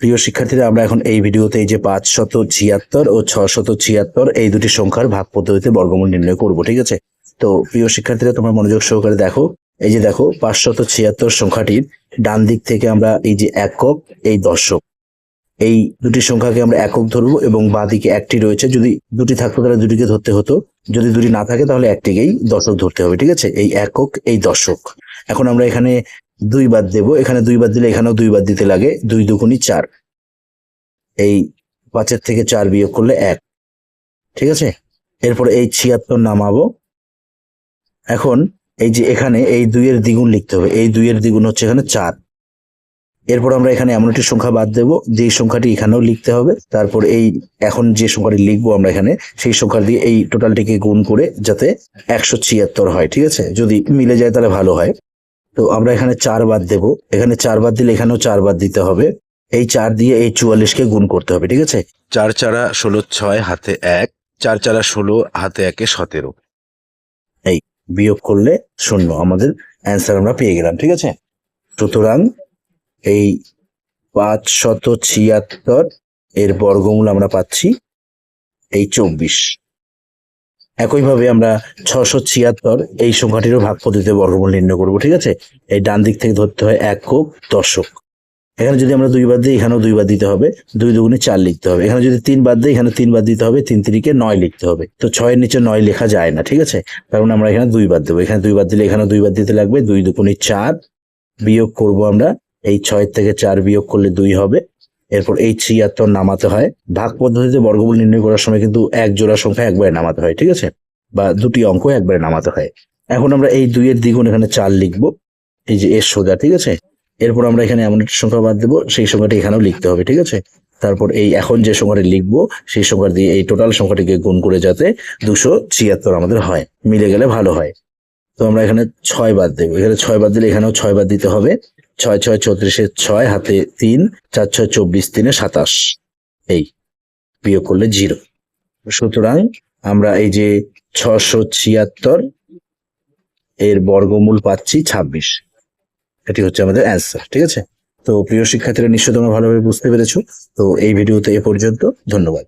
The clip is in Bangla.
প্রিয় শিক্ষার্থীরা, আমরা এখন এই ভিডিওতে এই যে পাঁচ শত ছিয়াত্তর ও ছশত ছিয়াত্তর এই দুটি সংখ্যার ভাগ পদ্ধতিতে বর্গমূল নির্ণয় করব, ঠিক আছে? তো প্রিয় শিক্ষার্থীরা, তোমরা মনোযোগ সহকারে দেখো। এই যে দেখো, পাঁচশত ছিয়াত্তর সংখ্যাটির ডান দিক থেকে আমরা এই যে একক, এই দশক এই দুটি সংখ্যাকে আমরা একক ধরবো এবং বাঁ দিকে একটি রয়েছে। যদি দুটি থাকতো তাহলে দুটিকে ধরতে হতো। যদি দুটি না থাকে তাহলে একটিকেই দশক ধরতে হবে, ঠিক আছে? এই একক, এই দশক এখন আমরা এখানে দুই বাদ দেবো, এখানে দুই বাদ দিলে এখানেও দুই বাদ দিতে লাগে, দুই দুগুণি চার। এই পাঁচের থেকে চার বিয়োগ করলে এক। ঠিক আছে? এরপরে এই ছিয়াত্তর নামাবো। এখন এই যে এখানে এই দুইয়ের দ্বিগুণ লিখতে হবে, এই দুইয়ের দ্বিগুণ হচ্ছে এখানে চার। এরপর আমরা এখানে এমন একটি সংখ্যা বাদ দেবো যে সংখ্যাটি এখানেও লিখতে হবে, তারপর এই এখন যে সংখ্যাটি লিখব আমরা এখানে, সেই সংখ্যা দিয়ে এই টোটালটিকে গুণ করে যাতে একশো ছিয়াত্তর হয়, ঠিক আছে? যদি মিলে যায় তাহলে ভালো হয়। তো আমরা এখানে চার বাদ দেব। এখানে চার বাদ দিলে এখানেও চার বাদ দিতে হবে। এই চার দিয়ে এই চুয়াল্লিশকে গুণ করতে হবে ঠিক আছে? চার চারা ষোলো ছয় হাতে এক চার চারা ষোলো হাতে একে সতেরো। এই বিয়োগ করলে শূন্য আমাদের অ্যান্সার আমরা পেয়ে গেলাম ঠিক আছে? সুতরাং এই পাঁচ শত ছিয়াত্তর এর বর্গমূল আমরা পাচ্ছি এই চব্বিশ। একইভাবে আমরা ছশো ছিয়াত্তর এই সংখ্যাটিরও ভাগ পদ্ধতিতে বর্গমূল নির্ণয় করব, ঠিক আছে? এই ডান দিক থেকে ধরতে হয় একক দশক। এখানে যদি আমরা দুই বাদ দিই, এখানেও দুই বাদ দিতে হবে। দুই দুগুণে চার লিখতে হবে। এখানে যদি তিন বাদ দিই, এখানে তিন বাদ দিতে হবে। তিন তিরিকে নয় লিখতে হবে। তো ছয়ের নিচে নয় লেখা যায় না, ঠিক আছে? কারণ আমরা এখানে দুই বাদ দেবো। এখানে দুই বাদ দিলে এখানে দুই বাদ দিতে লাগবে। দুই দুগুণে চার বিয়োগ করব আমরা। এই ছয় থেকে চার বিয়োগ করলে দুই হবে। এরপর এই ছিয়াত্তর নামাতে হয়। ভাগ পদ্ধতিতে বর্গমূল নির্ণয় করার সময় কিন্তু এক জোড়া সংখ্যা একবারে নামাতে হয়, ঠিক আছে? বা দুটি অঙ্ক একবারে নামাতে হয়। এখন আমরা এই দুইয়ের দ্বিগুণ এখানে চার লিখব, এই যে এর সোজা, ঠিক আছে? এরপর আমরা এখানে এমন একটা সংখ্যা বাদ দেবো, সেই সংখ্যাটি এখানেও লিখতে হবে, ঠিক আছে? তারপর এই এখন যে সংখ্যাটি লিখব, সেই সংখ্যা দিয়ে এই টোটাল সংখ্যাটিকে গুণ করে যাতে দুশো ছিয়াত্তর আমাদের হয়, মিলে গেলে ভালো হয়। তো আমরা এখানে ছয় বাদ দেবো, এখানে ছয় বাদ দিলে এখানেও ছয় বাদ দিতে হবে। ছয় ছয় চৌত্রিশে ছয় হাতে তিন, চার ছয় চব্বিশ তিনে সাতাশ। এই, বিয়োগ করলে জিরো। সুতরাং আমরা এই যে ছশো ছিয়াত্তর, এর বর্গমূল পাচ্ছি ছাব্বিশ। এটি হচ্ছে আমাদের অ্যান্সার ঠিক আছে? তো প্রিয় শিক্ষার্থীরা নিশ্চয় তোমরা ভালোভাবে বুঝতে পেরেছ। তো এই ভিডিওতে এ পর্যন্ত, ধন্যবাদ।